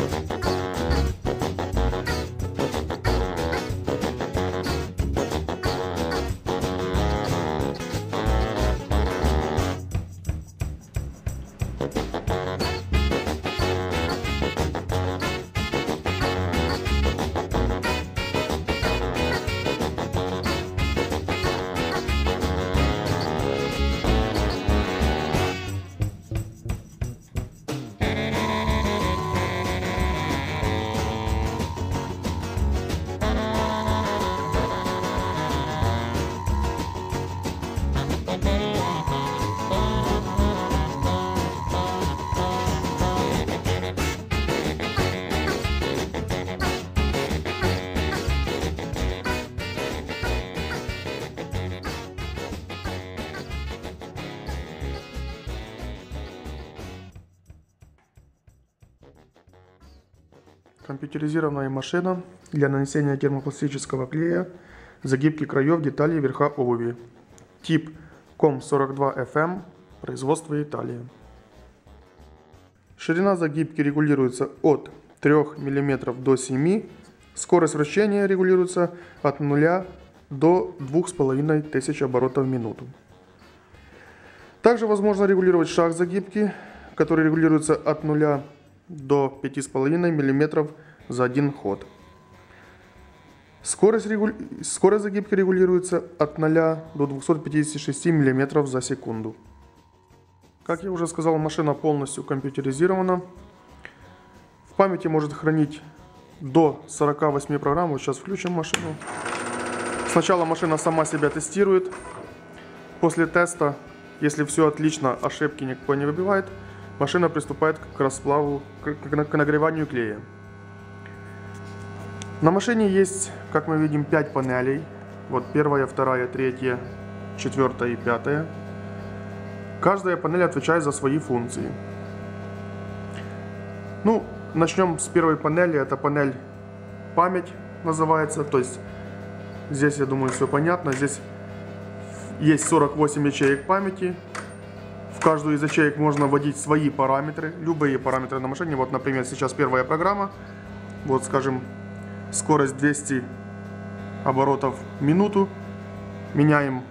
Música Компьютеризированная машина для нанесения термопластического клея, загибки краев деталей верха обуви. Тип COM42FM, производство Италия. Ширина загибки регулируется от 3 мм до 7 Скорость вращения регулируется от 0 до 2500 оборотов в минуту. Также возможно регулировать шаг загибки, который регулируется от 0 до 5,5 мм за один ход. Скорость, регу... Скорость загибки регулируется от 0 до 256 мм за секунду. Как я уже сказал, машина полностью компьютеризирована. В памяти может хранить до 48 программ. Вот сейчас включим машину. Сначала машина сама себя тестирует. После теста, если все отлично, ошибки никто не выбивает, машина приступает к расплаву, к нагреванию клея. На машине есть, как мы видим, 5 панелей. Вот первая, вторая, третья, четвертая и пятая. Каждая панель отвечает за свои функции. Ну, начнем с первой панели. Это панель память называется. То есть здесь, я думаю, все понятно. Здесь есть 48 ячеек памяти. В каждую из ячеек можно вводить свои параметры, любые параметры на машине. Вот, например, сейчас первая программа. Вот, скажем, скорость 200 оборотов в минуту. Меняем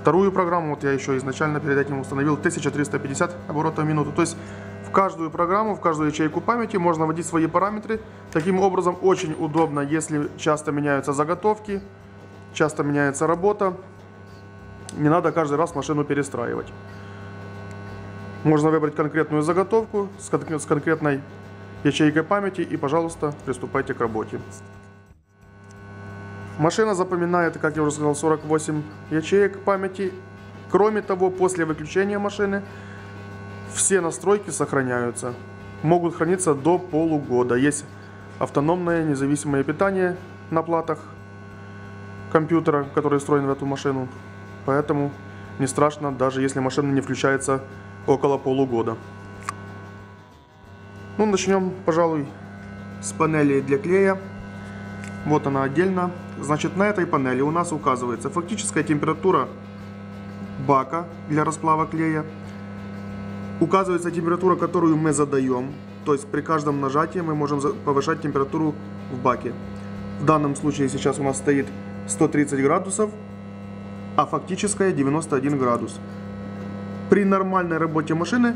вторую программу. Вот я еще изначально перед этим установил 1350 оборотов в минуту. То есть в каждую программу, в каждую ячейку памяти можно вводить свои параметры. Таким образом очень удобно, если часто меняются заготовки, часто меняется работа. Не надо каждый раз машину перестраивать. Можно выбрать конкретную заготовку с конкретной ячейкой памяти и, пожалуйста, приступайте к работе. Машина запоминает, как я уже сказал, 48 ячеек памяти. Кроме того, после выключения машины все настройки сохраняются. Могут храниться до полугода. Есть автономное независимое питание на платах компьютера, который встроен в эту машину. Поэтому не страшно, даже если машина не включается около полугода. Ну, начнем, пожалуй, с панели для клея. Вот она отдельно. Значит, на этой панели у нас указывается фактическая температура бака для расплава клея. Указывается температура, которую мы задаем. То есть при каждом нажатии мы можем повышать температуру в баке. В данном случае сейчас у нас стоит 130 градусов, а фактическая 91 градус. При нормальной работе машины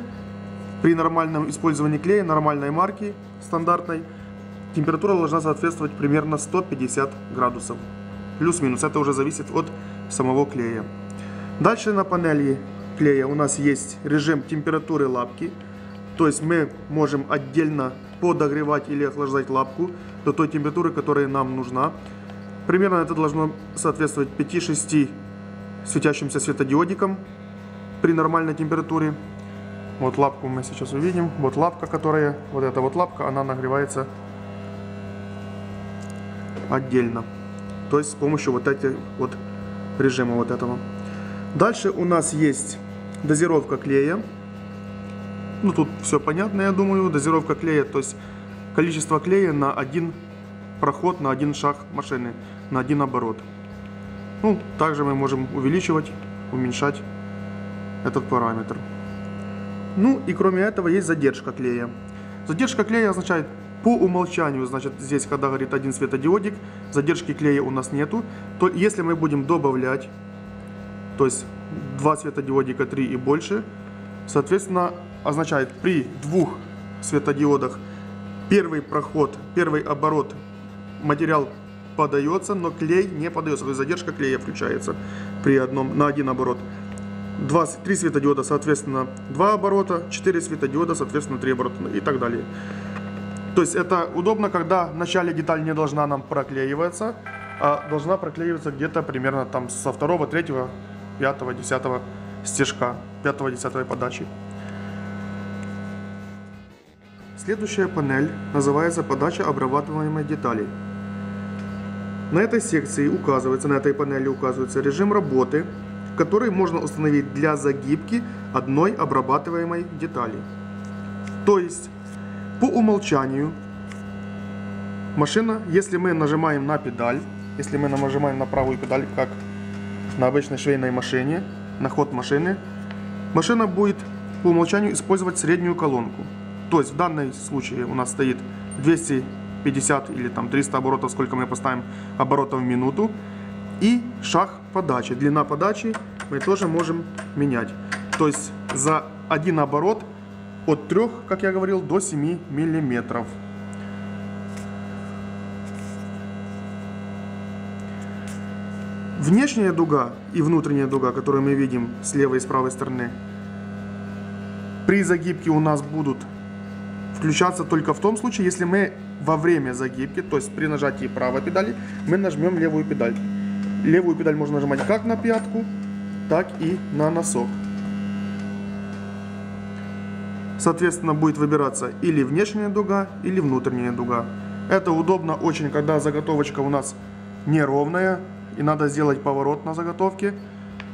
при нормальном использовании клея, нормальной марки, стандартной, температура должна соответствовать примерно 150 градусов. Плюс-минус, это уже зависит от самого клея. Дальше на панели клея у нас есть режим температуры лапки. То есть мы можем отдельно подогревать или охлаждать лапку до той температуры, которая нам нужна. Примерно это должно соответствовать 5-6 светящимся светодиодикам при нормальной температуре. Вот лапку мы сейчас увидим. Вот лапка, которая, вот эта вот лапка, она нагревается отдельно. То есть с помощью вот этих вот режима вот этого. Дальше у нас есть дозировка клея. Ну тут все понятно, я думаю. Дозировка клея, то есть количество клея на один проход, на один шаг машины, на один оборот. Ну, также мы можем увеличивать, уменьшать этот параметр. Ну и кроме этого есть задержка клея. Задержка клея означает по умолчанию, значит, здесь, когда говорит один светодиодик, задержки клея у нас нету. То если мы будем добавлять, то есть два светодиодика, три и больше, соответственно, означает при двух светодиодах первый проход, первый оборот материал подается, но клей не подается, то есть задержка клея включается при одном, на один оборот. Два, три светодиода, соответственно, два оборота, четыре светодиода, соответственно, три оборота и так далее. То есть это удобно, когда в начале деталь не должна нам проклеиваться, а должна проклеиваться где-то примерно там со второго, третьего, пятого, десятого стежка, пятого, десятого подачи. Следующая панель называется подача обрабатываемой детали. На этой секции указывается, на этой панели указывается режим работы, который можно установить для загибки одной обрабатываемой детали. То есть по умолчанию машина, если мы нажимаем на педаль, если мы нажимаем на правую педаль, как на обычной швейной машине, на ход машины, машина будет по умолчанию использовать среднюю колонку. То есть в данном случае у нас стоит 250 или там 300 оборотов, сколько мы поставим оборотов в минуту. И шаг подачи. Длина подачи мы тоже можем менять. То есть за один оборот от 3, как я говорил, до 7 миллиметров. Внешняя дуга и внутренняя дуга, которую мы видим с левой и с правой стороны, при загибке у нас будут включаться только в том случае, если мы во время загибки, то есть при нажатии правой педали, мы нажмем левую педаль. Левую педаль можно нажимать как на пятку, так и на носок. Соответственно, будет выбираться или внешняя дуга, или внутренняя дуга. Это удобно очень, когда заготовочка у нас неровная, и надо сделать поворот на заготовке.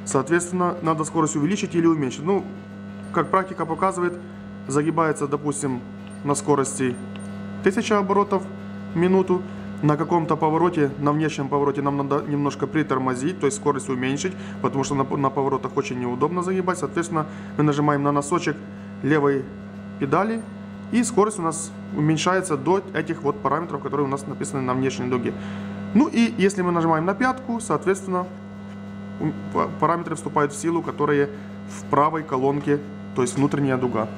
Соответственно, надо скорость увеличить или уменьшить. Ну, как практика показывает, загибается, допустим, на скорости 1000 оборотов в минуту. На каком-то повороте, на внешнем повороте нам надо немножко притормозить, то есть скорость уменьшить, потому что на, на поворотах очень неудобно загибать. Соответственно, мы нажимаем на носочек левой педали, и скорость у нас уменьшается до этих вот параметров, которые у нас написаны на внешней дуге. Ну и если мы нажимаем на пятку, соответственно, параметры вступают в силу, которые в правой колонке, то есть внутренняя дуга.